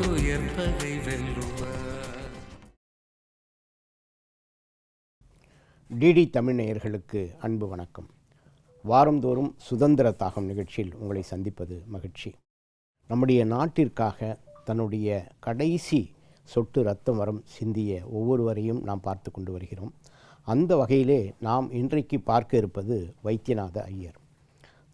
துயர் பகை வெல்லுவார். டிடி தமிழ் நேயர்களுக்கு அன்பு வணக்கம். வாரந்தோறும் சுதந்திர தாகம் நிகழ்ச்சியில் உங்களை சந்திப்பது மகிழ்ச்சி. நம்முடைய நாட்டிற்காக தன்னுடைய கடைசி சொட்டு ரத்தம் வரம் சிந்திய ஒவ்வொருவரையும் நாம் பார்த்து கொண்டு வருகிறோம். அந்த வகையிலே நாம் இன்றைக்கு பார்க்க இருப்பது வைத்தியநாத ஐயர்.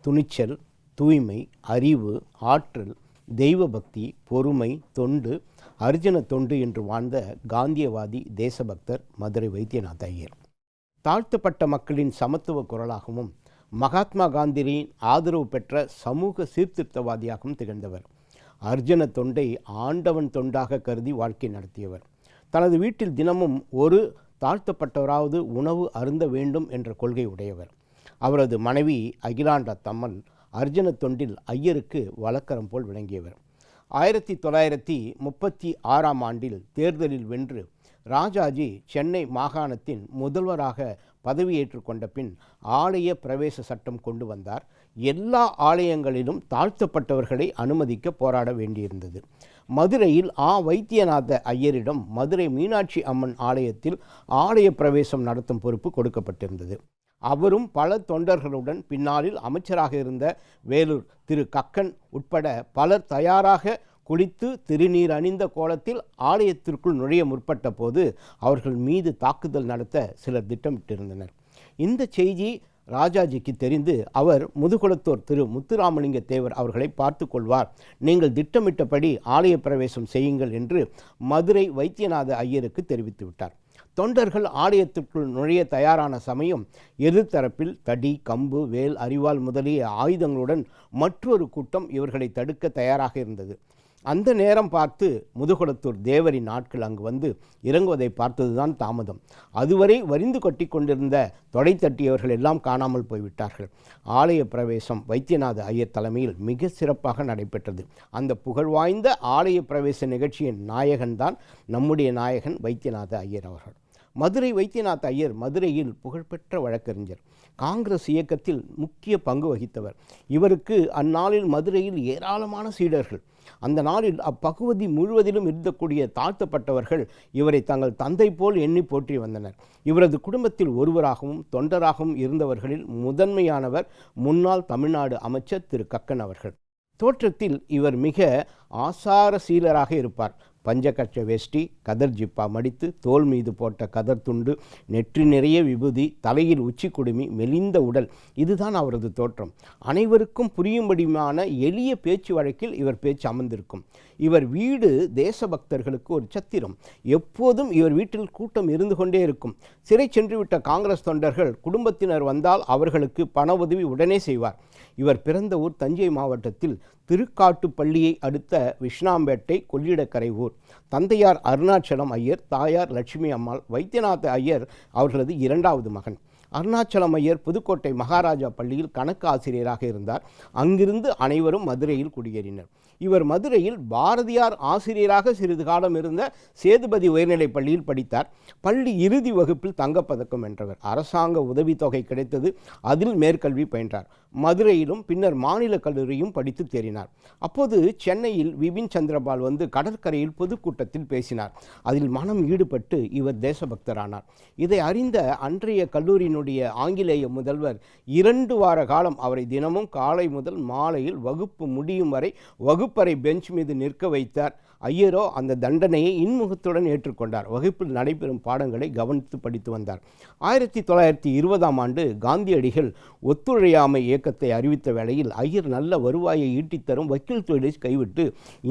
துணிச்சல் தூய்மை அறிவு ஆற்றல் தெய்வ பக்தி பொறுமை தொண்டு அர்ஜுன தொண்டு என்று வாழ்ந்த காந்தியவாதி தேசபக்தர் மதுரை வைத்தியநாத ஐயர். தாழ்த்தப்பட்ட மக்களின் சமத்துவ குரலாகவும் மகாத்மா காந்தியின் ஆதரவு பெற்ற சமூக சீர்திருத்தவாதியாகவும் திகழ்ந்தவர். அர்ஜுன தொண்டை ஆண்டவன் தொண்டாக கருதி வாழ்க்கை நடத்தியவர். தனது வீட்டில் தினமும் ஒரு தாழ்த்தப்பட்டவராவது உணவு அருந்த வேண்டும் என்ற கொள்கை உடையவர். அவரது மனைவி அகிலாண்ட தம்மன் அர்ஜுன தொண்டில் ஐயருக்கு வழக்கரம் போல் விளங்கியவர். ஆயிரத்தி தொள்ளாயிரத்தி முப்பத்தி ஆறாம் ஆண்டில் தேர்தலில் வென்று ராஜாஜி சென்னை மாகாணத்தின் முதல்வராக பதவியேற்று கொண்ட பின் ஆலய பிரவேச சட்டம் கொண்டு வந்தார். எல்லா ஆலயங்களிலும் தாழ்த்தப்பட்டவர்களை அனுமதிக்க போராட வேண்டியிருந்தது. மதுரையில் ஆ. வைத்தியநாத ஐயரிடம் மதுரை மீனாட்சி அம்மன் ஆலயத்தில் ஆலய பிரவேசம் நடத்தும் பொறுப்பு கொடுக்கப்பட்டிருந்தது. அவரும் பல தொண்டர்களுடன் பின்னாளில் அமைச்சராக இருந்த வேலூர் திரு கக்கன் உட்பட பலர் தயாராக குளித்து திருநீர் அணிந்த கோலத்தில் ஆலயத்திற்குள் நுழைய முற்பட்ட போது அவர்கள் மீது தாக்குதல் நடத்த சிலர் திட்டமிட்டிருந்தனர். இந்த செய்தி ராஜாஜிக்கு தெரிந்து அவர் முதுகுளத்தூர் திரு முத்துராமலிங்க தேவர் அவர்களை பார்த்து கொள்வார். நீங்கள் திட்டமிட்டபடி ஆலய பிரவேசம் செய்யுங்கள் என்று மதுரை வைத்தியநாத ஐயருக்கு தெரிவித்துவிட்டார் தொண்டர்கள் ஆலயத்திற்குள் நுழைய தயாரான சமயம் எதிர்த்தரப்பில் தடி கம்பு வேல் அரிவாள் முதலிய ஆயுதங்களுடன் மற்றொரு கூட்டம் இவர்களை தடுக்க தயாராக இருந்தது. அந்த நேரம் பார்த்து முதுகுளத்தூர் தேவரின் ஆட்கள் அங்கு வந்து இறங்குவதை பார்த்ததுதான் தாமதம். அதுவரை வரிந்து கொட்டி கொண்டிருந்த தொடை தட்டியவர்கள் எல்லாம் காணாமல் போய்விட்டார்கள். ஆலய பிரவேசம் வைத்தியநாத ஐயர் தலைமையில் மிக சிறப்பாக நடைபெற்றது. அந்த புகழ்வாய்ந்த ஆலய பிரவேச நிகழ்ச்சியின் நாயகன்தான் நம்முடைய நாயகன் வைத்தியநாத ஐயர் அவர்கள். மதுரை வைத்தியநாத் ஐயர் மதுரையில் புகழ்பெற்ற வழக்கறிஞர். காங்கிரஸ் இயக்கத்தில் முக்கிய பங்கு வகித்தவர். இவருக்கு அந்நாளில் மதுரையில் ஏராளமான சீடர்கள். அந்த நாளில் அப்பகுதி முழுவதிலும் இருக்கக்கூடிய தாழ்த்தப்பட்டவர்கள் இவரை தங்கள் தந்தை போல் எண்ணி போற்றி வந்தனர். இவரது குடும்பத்தில் ஒருவராகவும் தொண்டராகவும் இருந்தவர்களில் முதன்மையானவர் முன்னாள் தமிழ்நாடு அமைச்சர் திரு. கக்கன் அவர்கள். தோற்றத்தில் இவர் மிக ஆசாரசீலராக இருப்பார். பஞ்சகட்ச வேஷ்டி கதர் ஜிப்பா மடித்து தோல் மீது போட்ட கதர் துண்டு நெற்றி நிறைய விபூதி தலையில் உச்சி குடுமி மெலிந்த உடல். இதுதான் அவரது தோற்றம். அனைவருக்கும் புரியும்படியான எளிய பேச்சு வழக்கில் இவர் பேச்சு அமர்ந்திருக்கும். இவர் வீடு தேசபக்தர்களுக்கு ஒரு சத்திரம். எப்போதும் இவர் வீட்டில் கூட்டம் இருந்து கொண்டே இருக்கும். சிறை சென்றுவிட்ட காங்கிரஸ் தொண்டர்கள் குடும்பத்தினர் வந்தால் அவர்களுக்கு பண உதவி உடனே செய்வார். இவர் பிறந்த ஊர் தஞ்சை மாவட்டத்தில் திருக்காட்டுப்பள்ளியை அடுத்த விஷ்ணாம்பேட்டை கொள்ளிடக்கரை ஊர். தந்தையார் அருணாச்சலம் ஐயர் தாயார் லட்சுமி அம்மாள் வைத்தியநாத ஐயர் அவர்களது இரண்டாவது மகன். அருணாச்சலம் ஐயர் புதுக்கோட்டை மகாராஜா பள்ளியில் கணக்கு ஆசிரியராக இருந்தார். அங்கிருந்து அனைவரும் மதுரையில் குடியேறினர். இவர் மதுரையில் பாரதியார் ஆசிரியராக சிறிது காலம் இருந்த சேதுபதி உயர்நிலைப் பள்ளியில் படித்தார். பள்ளி இறுதி வகுப்பில் தங்கப்பதக்கம் வென்றவர். அரசாங்க உதவித்தொகை கிடைத்தது அதில் மேற்கல்வி பயின்றார். மதுரையிலும் பின்னர் மாநில கல்லூரியும் படித்து தேறினார். அப்போது சென்னையில் விபின் சந்திரபால் வந்து கடற்கரையில் பொதுக்கூட்டத்தில் பேசினார். அதில் மனம் ஈடுபட்டு இவர் தேசபக்தரானார். இதை அறிந்த அன்றைய கல்லூரியினுடைய ஆங்கிலேய முதல்வர் இரண்டு வார காலம் அவரை தினமும் காலை முதல் மாலையில் வகுப்பு முடியும் வரை வகுப்பு வகுப்பறை பெஞ்ச் மீது நிற்க வைத்தார். ஐயரோ அந்த தண்டனையை இன்முகத்துடன் ஏற்றுக்கொண்டார். வகுப்பில் நடைபெறும் பாடங்களை கவனித்து படித்து வந்தார். ஆயிரத்தி தொள்ளாயிரத்தி இருபதாம் ஆண்டு காந்தியடிகள் ஒத்துழையாமை இயக்கத்தை அறிவித்த வேளையில் ஐயர் நல்ல வருவாயை ஈட்டித்தரும் வக்கீல் தொழிலை கைவிட்டு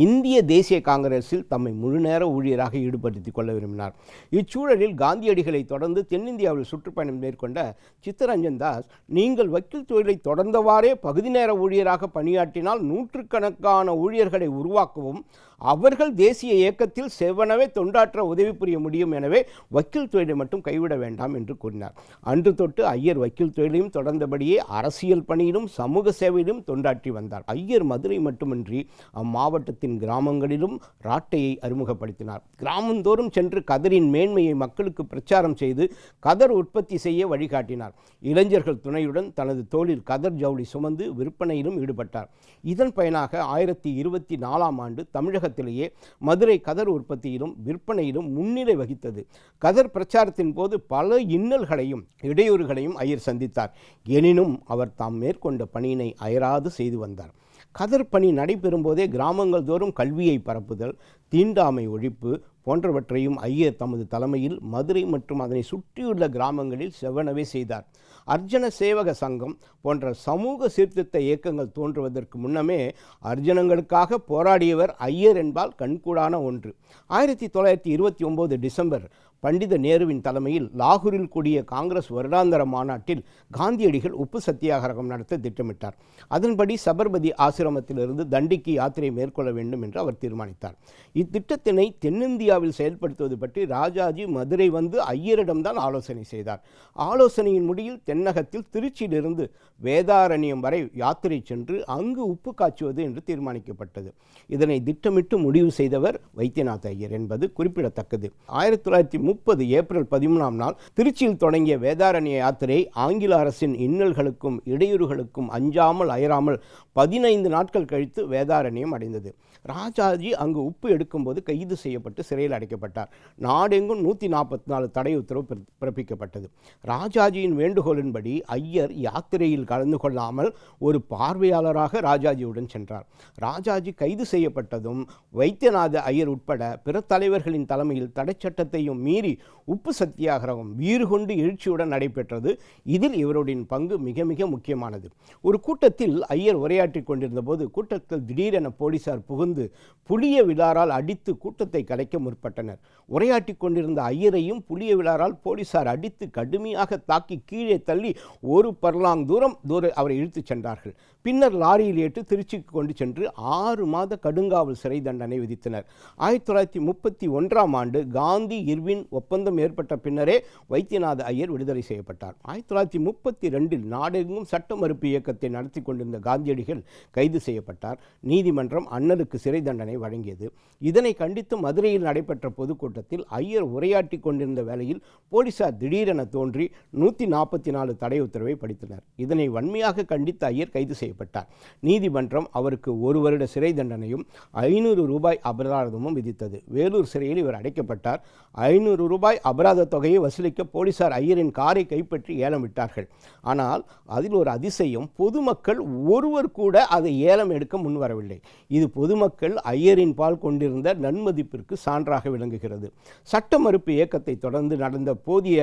இந்திய தேசிய காங்கிரஸில் தம்மை முழுநேர ஊழியராக ஈடுபடுத்திக் கொள்ள விரும்பினார். இச்சூழலில் காந்தியடிகளை தொடர்ந்து தென்னிந்தியாவில் சுற்றுப்பயணம் மேற்கொண்ட சித்தரஞ்சன் தாஸ் நீங்கள் வக்கீல் தொழிலை தொடர்ந்தவாறே பகுதி நேர ஊழியராக பணியாற்றினால் நூற்றுக்கணக்கான ஊழியர்களை உருவாக்கவும் அவர்கள் தேசிய இயக்கத்தில் செவ்வனவே தொண்டாற்ற உதவி புரிய முடியும் எனவே வக்கீல் தொழிலை மட்டும் கைவிட வேண்டாம் என்று கூறினார். அன்று தொட்டு ஐயர் வக்கீல் தொழிலையும் தொடர்ந்தபடியே அரசியல் பணியிலும் சமூக சேவையிலும் தொண்டாற்றி வந்தார். ஐயர் மதுரை மட்டுமின்றி அம்மாவட்டத்தின் கிராமங்களிலும் ராட்டையை அறிமுகப்படுத்தினார். கிராமந்தோறும் சென்று கதரின் மேன்மையை மக்களுக்கு பிரச்சாரம் செய்து கதர் உற்பத்தி செய்ய வழிகாட்டினார். இளைஞர்கள் துணையுடன் தனது தோளில் கதர் ஜவுளி சுமந்து விற்பனையிலும் ஈடுபட்டார். இதன் பயனாக ஆயிரத்தி இருபத்தி நாலாம் ஆண்டு தமிழக தமிழகத்திலேயே மதுரை கதர் உற்பத்தியிலும் விற்பனையிலும் முன்னிலை வகித்தது. கதர் பிரச்சாரத்தின் போது பல இன்னல்களையும் இடையூறுகளையும் ஐயர் சந்தித்தார். எனினும் அவர் தாம் மேற்கொண்ட பணியினை அயராது செய்து வந்தார். கதர் பணி நடைபெறும் போதே கிராமங்கள் தோறும் கல்வியை பரப்புதல் தீண்டாமை ஒழிப்பு போன்றவற்றையும் ஐயர் தமது தலைமையில் மதுரை மற்றும் அதனை சுற்றியுள்ள கிராமங்களில் செவ்வனவே செய்தார். அர்ஜன சேவக சங்கம் போன்ற சமூக சீர்திருத்த இயக்கங்கள் தோன்றுவதற்கு முன்னமே அர்ஜனங்களுக்காக போராடியவர் ஐயர் என்பால் கண்கூடான ஒன்று. ஆயிரத்தி தொள்ளாயிரத்தி இருபத்தி ஒம்பது டிசம்பர் பண்டித நேருவின் தலைமையில் லாகூரில் கூடிய காங்கிரஸ் வருடாந்திர மாநாட்டில் காந்தியடிகள் உப்பு சத்தியாகிரகம் நடத்த திட்டமிட்டார். அதன்படி சபர்மதி ஆசிரமத்திலிருந்து தண்டிக்கு யாத்திரை மேற்கொள்ள வேண்டும் என்று அவர் தீர்மானித்தார். இத்திட்டத்தினை தென்னிந்தியாவில் செயல்படுத்துவது பற்றி ராஜாஜி மதுரை வந்து ஐயரிடம்தான் ஆலோசனை செய்தார். ஆலோசனையின் முடியில் தென்னகத்தில் திருச்சியிலிருந்து வேதாரண்யம் வரை யாத்திரை சென்று அங்கு உப்பு காய்ச்சுவது என்று தீர்மானிக்கப்பட்டது. இதனை திட்டமிட்டு முடிவு செய்தவர் வைத்தியநாத ஐயர் என்பது குறிப்பிடத்தக்கது. ஆயிரத்தி தொள்ளாயிரத்தி முப்பது ஏப்ரல் பதிமூணாம் நாள் திருச்சியில் தொடங்கிய வேதாரண்ய யாத்திரை ஆங்கில அரசின் இன்னல்களுக்கும் இடையூறுகளுக்கும் அஞ்சாமல் அயராமல் பதினைந்து நாட்கள் கழித்து வேதாரண்யம் அடைந்தது. ராஜாஜி அங்கு உப்பு எடுக்கும்போது கைது செய்யப்பட்டு சிறையில் அடைக்கப்பட்டார். நாடெங்கும் நூற்றி நாற்பத்தி நாலு தடை உத்தரவு பிற- பிறப்பிக்கப்பட்டது. ராஜாஜியின் வேண்டுகோளின்படி ஐயர் யாத்திரையில் கலந்து கொள்ளாமல் ஒரு பார்வையாளராக ராஜாஜியுடன் சென்றார். ராஜாஜி கைது செய்யப்பட்டதும் வைத்தியநாத ஐயர் உட்பட பிற தலைவர்களின் தலைமையில் தடைச்சட்டத்தையும் மீ மீறி உப்பு சத்தியாகிரகம் வீறு கொண்டு எழுச்சியுடன் நடைபெற்றது. இதில் இவருடைய பங்கு மிக மிக முக்கியமானது. ஒரு கூட்டத்தில் ஐயர் உரையாற்றி கொண்டிருந்த போது கூட்டத்தில் திடீரென போலீசார் புகுந்து புளிய விழாரால் அடித்து கூட்டத்தை கலைக்க முற்பட்டனர். உரையாற்றி கொண்டிருந்த ஐயரையும் புளிய விழாரால் போலீசார் அடித்து கடுமையாக தாக்கி கீழே தள்ளி ஒரு பர்லாங் தூரம் தூர அவரை இழுத்துச் சென்றார்கள். பின்னர் லாரியில் ஏற்று திருச்சிக்கு கொண்டு சென்று ஆறு மாத கடுங்காவல் சிறை தண்டனை விதித்தனர். ஆயிரத்தி தொள்ளாயிரத்தி முப்பத்தி ஒன்றாம் ஆண்டு காந்தி இர்வின் ஒப்பந்தம் ஏற்பட்ட பின்னரே வைத்தியநாத ஐயர் விடுதலை செய்யப்பட்டார். ஆயிரத்தி தொள்ளாயிரத்தி முப்பத்தி ரெண்டில் நாடெங்கும் சட்ட மறுப்பு இயக்கத்தை நடத்தி கொண்டிருந்த காந்தியடிகள் கைது செய்யப்பட்டார். நீதிமன்றம் அண்ணலுக்கு சிறை தண்டனை வழங்கியது. இதனை கண்டித்து மதுரையில் நடைபெற்ற பொதுக்கூட்டத்தில் ஐயர் உரையாற்றி கொண்டிருந்த வேளையில் போலீசார் திடீரென தோன்றி நூற்றி நாற்பத்தி நாலு தடை உத்தரவை படித்தனர். இதனை வன்மையாக கண்டித்த ஐயர் கைது செய்யப்பட்டார். நீதிமன்றம் அவருக்கு ஒரு வருட சிறை தண்டனையும் ஐநூறு ரூபாய் அபராதமும் விதித்தது. வேலூர் சிறையில் இவர் அடைக்கப்பட்டார். ஐநூறு ரூபாய் அபராத தொகையை வசூலிக்க போலீசார் ஐயரின் காரை கைப்பற்றி ஏலம் விட்டார்கள். ஆனால் அதில் ஒரு அதிசயம் பொதுமக்கள் ஒருவர் கூட அதை ஏலம் எடுக்க முன்வரவில்லை இது பொதுமக்கள் ஐயரின் பால் கொண்டிருந்த நன்மதிப்பிற்கு சான்றாக விளங்குகிறது. சட்ட மறுப்பு இயக்கத்தை தொடர்ந்து நடந்த போதிய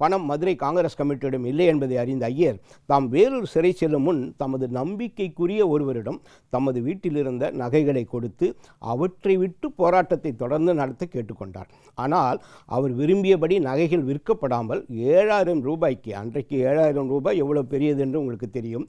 பணம் மதுரை காங்கிரஸ் கமிட்டியிடம் இல்லை என்பதை அறிந்த ஐயர் தாம் வேலூர் சிறை செல்லும் முன் தமது நம்பிக்கைக்குரிய ஒருவரிடம் தமது வீட்டிலிருந்த நகைகளை கொடுத்து அவற்றை விட்டு போராட்டத்தை தொடர்ந்து நடத்த கேட்டுக்கொண்டார். ஆனால் அவர் விரும்பியபடி நகைகள் விற்கப்படாமல் ஏழாயிரம் ரூபாய்க்கு அன்றைக்கு ஏழாயிரம் ரூபாய் எவ்வளவு பெரியது என்று உங்களுக்கு தெரியும்.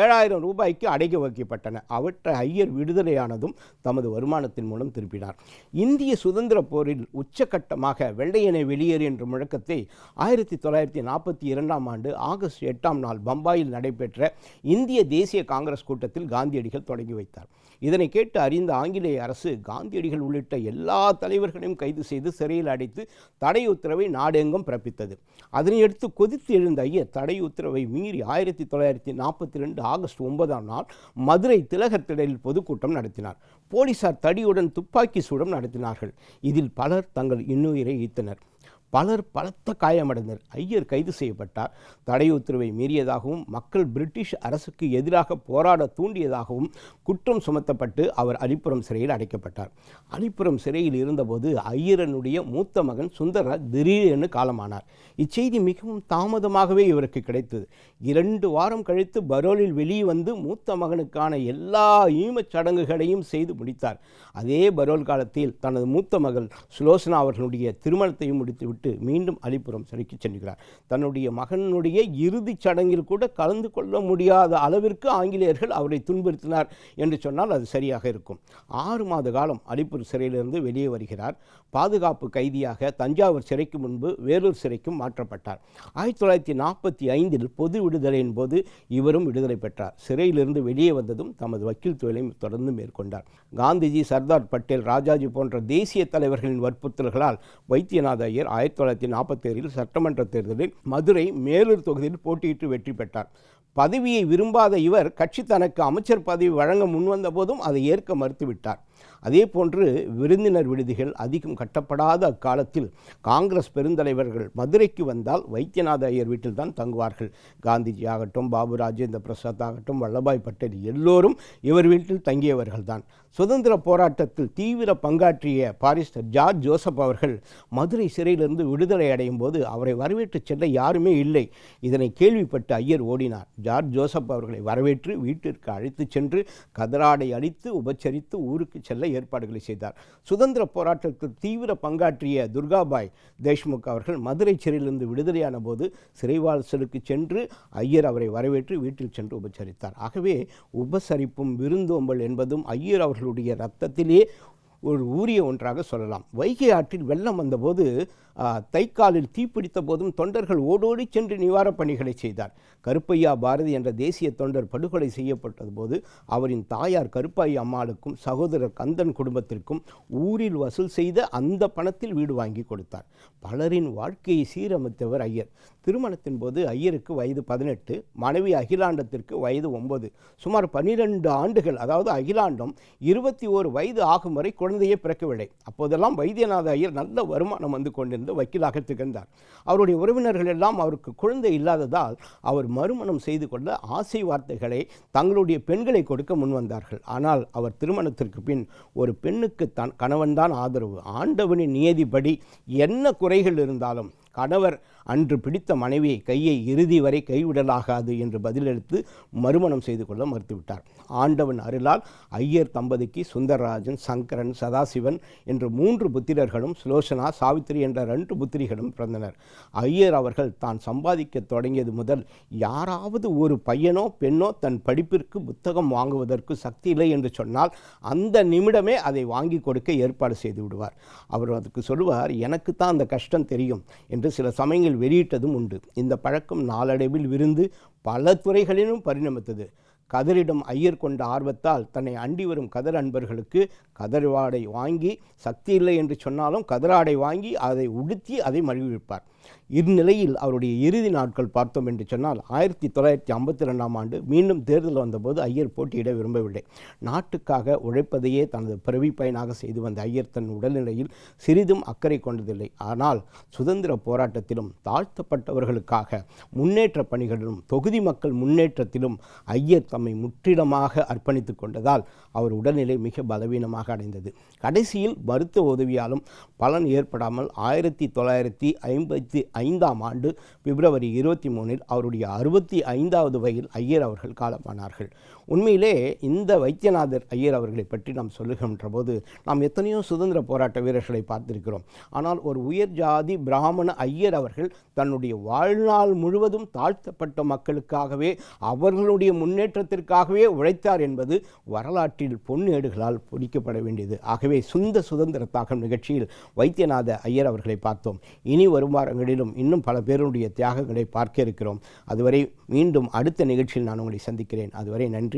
ஏழாயிரம் ரூபாய்க்கு அடைக்க வைக்கப்பட்டன. அவற்றை ஐயர் விடுதலையானதும் தமது வருமானத்தின் மூலம் திருப்பினார். இந்திய சுதந்திர போரில் உச்சகட்டமாக வெள்ளையனை வெளியேறு என்ற முழக்கத்தை ஆயிரத்தி தொள்ளாயிரத்தி நாற்பத்தி இரண்டாம் ஆண்டு ஆகஸ்ட் எட்டாம் நாள் பம்பாயில் நடைபெற்ற இந்திய தேசிய காங்கிரஸ் கூட்டத்தில் காந்தியடிகள் தொடங்கி வைத்தார். இதனை கேட்டு அறிந்த ஆங்கிலேய அரசு காந்தியடிகள் உள்ளிட்ட எல்லா தலைவர்களையும் கைது செய்து சிறையில் அடைத்து தடை உத்தரவை நாடெங்கும் பிறப்பித்தது. அதனையடுத்து கொதித்து எழுந்த ஐயர் தடை உத்தரவை மீறி ஆயிரத்தி தொள்ளாயிரத்தி நாற்பத்தி ரெண்டு ஆகஸ்ட் ஒன்பதாம் நாள் மதுரை திலகர் திடலில் பொதுக்கூட்டம் நடத்தினார். போலீசார் தடியுடன் துப்பாக்கி சூடம் நடத்தினார்கள். இதில் பலர் தங்கள் இன்னுயிரை ஈத்தனர் பலர் பலத்த காயமடைந்தனர். ஐயர் கைது செய்யப்பட்டார். தடை உத்தரவை மீறியதாகவும் மக்கள் பிரிட்டிஷ் அரசுக்கு எதிராக போராட தூண்டியதாகவும் குற்றம் சுமத்தப்பட்டு அவர் அலிப்புறம் சிறையில் அடைக்கப்பட்டார். அலிப்புறம் சிறையில் இருந்தபோது ஐயரனுடைய மூத்த மகன் சுந்தரராஜ் திடீரென்று காலமானார். இச்செய்தி மிகவும் தாமதமாகவே இவருக்கு கிடைத்தது. இரண்டு வாரம் கழித்து பரோலில் வெளியே வந்து மூத்த மகனுக்கான எல்லா ஈமச் சடங்குகளையும் செய்து முடித்தார். அதே பரோல் காலத்தில் தனது மூத்த மகள் சுலோசனா அவர்களுடைய திருமணத்தையும் விட்டு மீண்டும் அலிபுரம் சிறைக்கு செல்கிறார். தன்னுடைய மகனுடைய இறுதிச் சடங்கில் கூட கலந்து கொள்ள முடியாத அளவிற்கு ஆங்கிலேயர்கள் அவரை துன்புறுத்தினார் என்று சொன்னால் அது சரியாக இருக்கும். ஆறு மாத காலம் அலிப்பூர் சிறையிலிருந்து வெளியே வருகிறார். பாதுகாப்பு கைதியாக தஞ்சாவூர் சிறைக்கு முன்பு வேலூர் சிறைக்கும் மாற்றப்பட்டார். ஆயிரத்தி தொள்ளாயிரத்தி நாற்பத்தி ஐந்தில் பொது விடுதலையின் போது இவரும் விடுதலை பெற்றார். சிறையிலிருந்து வெளியே வந்ததும் தமது வக்கீல் தொழிலை தொடர்ந்து மேற்கொண்டார். காந்திஜி சர்தார் பட்டேல் ராஜாஜி போன்ற தேசிய தலைவர்களின் வற்புறுத்தல்களால் வைத்தியநாத ஐயர் ஆயிரத்தி தொள்ளாயிரத்தி நாற்பத்தேழில் சட்டமன்ற தேர்தலில் மதுரை மேலூர் தொகுதியில் போட்டியிட்டு வெற்றி பெற்றார். பதவியை விரும்பாத இவர் கட்சி தனக்கு அமைச்சர் பதவி வழங்க முன்வந்த போதும் அதை ஏற்க மறுத்துவிட்டார். அதே போன்று விருந்தினர் விடுதிகள் அதிகம் கட்டப்படாத அக்காலத்தில் காங்கிரஸ் பெருந்தலைவர்கள் மதுரைக்கு வந்தால் வைத்தியநாத ஐயர் வீட்டில் தான் தங்குவார்கள். காந்திஜி ஆகட்டும் பாபு ராஜேந்திர பிரசாத் ஆகட்டும் வல்லபாய் பட்டேல் எல்லோரும் இவர் வீட்டில் தங்கியவர்கள்தான் சுதந்திர போராட்டத்தில் தீவிர பங்காற்றிய பாரிஸ்டர் ஜார்ஜ் ஜோசப் அவர்கள் மதுரை சிறையிலிருந்து விடுதலை அடையும் போது அவரை வரவேற்று செல்ல யாருமே இல்லை. இதனை கேள்விப்பட்டு ஐயர் ஓடினார். ஜார்ஜ் ஜோசப் அவர்களை வரவேற்று வீட்டிற்கு அழைத்துச் சென்று கதராடை அடித்து உபச்சரித்து ஊருக்கு செல்ல ஏற்பாடுகளை செய்தார். சுதந்திர போராட்டத்தில் தீவிர பங்காற்றிய துர்காபாய் தேஷ்முக் அவர்கள் மதுரை சிறையிலிருந்து விடுதலையான போது சிறைவாசலுக்கு சென்று ஐயர் அவரை வரவேற்று வீட்டில் சென்று உபசரித்தார். ஆகவே உபசரிப்பும் விருந்தோம்பல் என்பதும் ஐயர் அவர்களுடைய ரத்தத்திலே ஒரு ஊரிய ஒன்றாக சொல்லலாம். வைகை ஆற்றில் வெள்ளம் வந்தபோது தைக்காலில் தீப்பிடித்த போதும் தொண்டர்கள் ஓடோடி சென்று நிவாரணப் பணிகளை செய்தார். கருப்பையா பாரதி என்ற தேசிய தொண்டர் படுகொலை செய்யப்பட்டது போது அவரின் தாயார் கருப்பாயி அம்மாளுக்கும் சகோதரர் கந்தன் குடும்பத்திற்கும் ஊரில் வசூல் செய்த அந்த பணத்தில் வீடு வாங்கி கொடுத்தார். பலரின் வாழ்க்கையை சீரமைத்தவர் ஐயர். திருமணத்தின் போது ஐயருக்கு வயது பதினெட்டு மனைவி அகிலாண்டத்திற்கு வயது ஒன்பது. சுமார் பன்னிரெண்டு ஆண்டுகள் அதாவது அகிலாண்டம் இருபத்தி ஓரு வயது ஆகும் வரை குழந்தையே பிறக்கவில்லை. அப்போதெல்லாம் வைத்தியநாத ஐயர் நல்ல வருமானம் வந்து வந்து வக்கீலாக திகழ்ந்தார். அவருடைய உறவினர்கள் எல்லாம் அவருக்கு குழந்தை இல்லாததால் அவர் மறுமணம் செய்து கொள்ள ஆசை வார்த்தைகளை தங்களுடைய பெண்களை கொடுக்க முன்வந்தார்கள் ஆனால் அவர் திருமணத்திற்கு பின் ஒரு பெண்ணுக்கு தன் கணவன்தான் ஆதரவு. ஆண்டவனின் நியதிப்படி என்ன குறைகள் இருந்தாலும் கணவர் அன்று பிடித்த மனைவியை கையை இறுதி வரை கைவிடலாகாது என்று பதிலளித்து மறுமணம் செய்து கொள்ள மறுத்துவிட்டார். ஆண்டவன் அருளால் ஐயர் தம்பதிக்கு சுந்தரராஜன் சங்கரன் சதாசிவன் என்று மூன்று புத்திரர்களும் சுலோசனா சாவித்திரி என்ற ரெண்டு புத்திரிகளும் பிறந்தனர். ஐயர் அவர்கள் தான் சம்பாதிக்க தொடங்கியது முதல் யாராவது ஒரு பையனோ பெண்ணோ தன் படிப்பிற்கு புத்தகம் வாங்குவதற்கு சக்தி இல்லை என்று சொன்னால் அந்த நிமிடமே அதை வாங்கி கொடுக்க ஏற்பாடு செய்து விடுவார். அவர் அதுக்கு சொல்லுவார் எனக்கு தான் அந்த கஷ்டம் தெரியும் என்று சில சமயங்கள் வெளியிட்டதும் உண்டு. இந்த பழக்கம் நாளடைவில் விருந்து பல துறைகளிலும் பரிணமித்தது. கதரிடம் ஐயர் கொண்ட ஆர்வத்தால் தன்னை அண்டி வரும் கதர் அன்பர்களுக்கு கதர்வாடை வாங்கி சக்தி இல்லை என்று சொன்னாலும் கதராடை வாங்கி அதை உடுத்தி அதை மகிழ்விப்பார். இந்நிலையில் அவருடைய இறுதி நாட்கள் பார்த்தோம் என்று சொன்னால் ஆயிரத்தி தொள்ளாயிரத்தி ஐம்பத்தி ரெண்டாம் ஆண்டு மீண்டும் தேர்தல் வந்தபோது ஐயர் போட்டியிட விரும்பவில்லை. நாட்டுக்காக உழைப்பதையே தனது பிறவி பயனாக செய்து வந்த ஐயர் தன் உடல்நிலையில் சிறிதும் அக்கறை கொண்டதில்லை. ஆனால் சுதந்திர போராட்டத்திலும் தாழ்த்தப்பட்டவர்களுக்காக முன்னேற்ற பணிகளிலும் தொகுதி மக்கள் முன்னேற்றத்திலும் ஐயர் தம்மை முற்றிலுமாக அர்ப்பணித்துக் கொண்டதால் அவர் உடல்நிலை மிக பலவீனமாக அடைந்தது. கடைசியில் மருத்துவ உதவியாலும் பலன் ஏற்படாமல் ஆயிரத்தி தொள்ளாயிரத்தி ஐம்பத்தி ஐந்தாம் ஆண்டு பிப்ரவரி இருபத்தி மூணில் அவருடைய அறுபத்தி ஐந்தாவது வயதில் ஐயர் அவர்கள் காலமானார்கள். உண்மையிலே இந்த வைத்தியநாதர் ஐயர் அவர்களை பற்றி நாம் சொல்லுகின்ற போது நாம் எத்தனையோ சுதந்திர போராட்ட வீரர்களை பார்த்திருக்கிறோம். ஆனால் ஒரு உயர் ஜாதி பிராமண ஐயர் அவர்கள் தன்னுடைய வாழ்நாள் முழுவதும் தாழ்த்தப்பட்ட மக்களுக்காகவே அவர்களுடைய முன்னேற்றத்திற்காகவே உழைத்தார் என்பது வரலாற்றில் பொன்னேடுகளால் பொறிக்கப்பட வேண்டியது. ஆகவே சுந்த சுதந்திர தாகம் நிகழ்ச்சியில் வைத்தியநாத ஐயர் அவர்களை பார்த்தோம். இனி வரும் வாரங்களிலும் இன்னும் பல பேருடைய தியாகங்களை பார்க்க இருக்கிறோம். அதுவரை மீண்டும் அடுத்த நிகழ்ச்சியில் நான் உங்களை சந்திக்கிறேன். அதுவரை நன்றி.